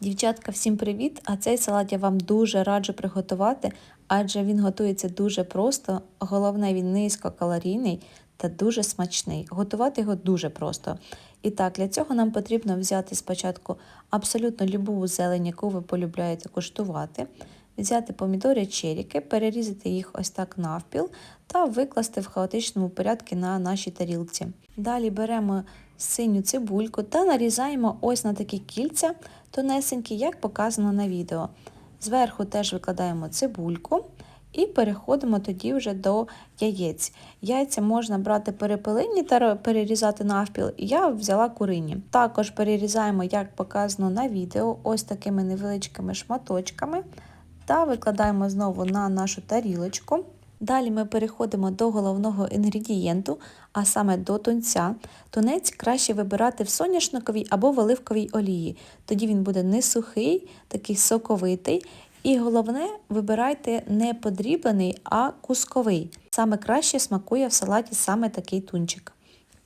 Дівчатка, всім привіт! А цей салат я вам дуже раджу приготувати, адже він готується дуже просто. Головне, він низькокалорійний та дуже смачний. Готувати його дуже просто. І так, для цього нам потрібно взяти спочатку абсолютно любу зелень, яку ви полюбляєте куштувати. Взяти помідори черіки, перерізати їх ось так навпіл та викласти в хаотичному порядку на нашій тарілці. Далі беремо синю цибульку та нарізаємо ось на такі кільця тонесенькі, як показано на відео. Зверху теж викладаємо цибульку і переходимо тоді вже до яєць. Яйця можна брати перепелині та перерізати навпіл, я взяла курині. Також перерізаємо, як показано на відео, ось такими невеличкими шматочками та викладаємо знову на нашу тарілочку. Далі ми переходимо до головного інгредієнту, а саме до тунця. Тунець краще вибирати в соняшниковій або в оливковій олії. Тоді він буде не сухий, такий соковитий. І головне, вибирайте не подріблений, а кусковий. Саме краще смакує в салаті саме такий тунчик.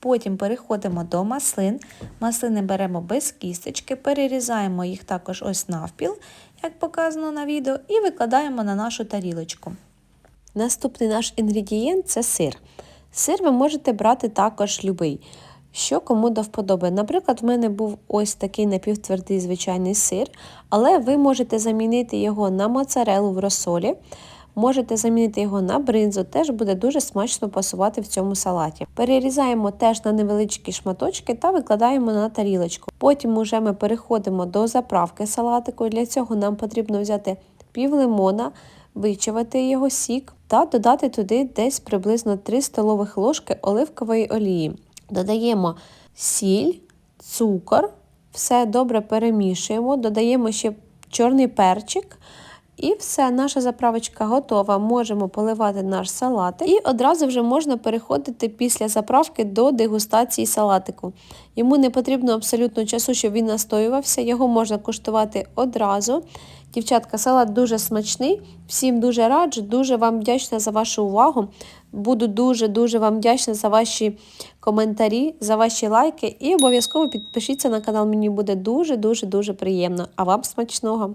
Потім переходимо до маслин. Маслини беремо без кісточки, перерізаємо їх також ось навпіл, як показано на відео, і викладаємо на нашу тарілочку. Наступний наш інгредієнт це сир. Сир ви можете брати також любий, що кому до вподоби. Наприклад, в мене був ось такий напівтвердий звичайний сир, але ви можете замінити його на моцарелу в розсолі, можете замінити його на бринзу, теж буде дуже смачно пасувати в цьому салаті. Перерізаємо теж на невеличкі шматочки та викладаємо на тарілочку. Потім уже ми переходимо до заправки салатику. Для цього нам потрібно взяти пів лимона, вичавити його сік та додати туди десь приблизно 3 столових ложки оливкової олії. Додаємо сіль, цукор, все добре перемішуємо, додаємо ще чорний перчик. І все, наша заправочка готова. Можемо поливати наш салатик. І одразу вже можна переходити після заправки до дегустації салатику. Йому не потрібно абсолютно часу, щоб він настоювався, його можна куштувати одразу. Дівчатка, салат дуже смачний. Всім дуже раджу, дуже вам вдячна за вашу увагу. Буду дуже-дуже вам вдячна за ваші коментарі, за ваші лайки. І обов'язково підпишіться на канал, мені буде дуже-дуже дуже приємно. А вам смачного!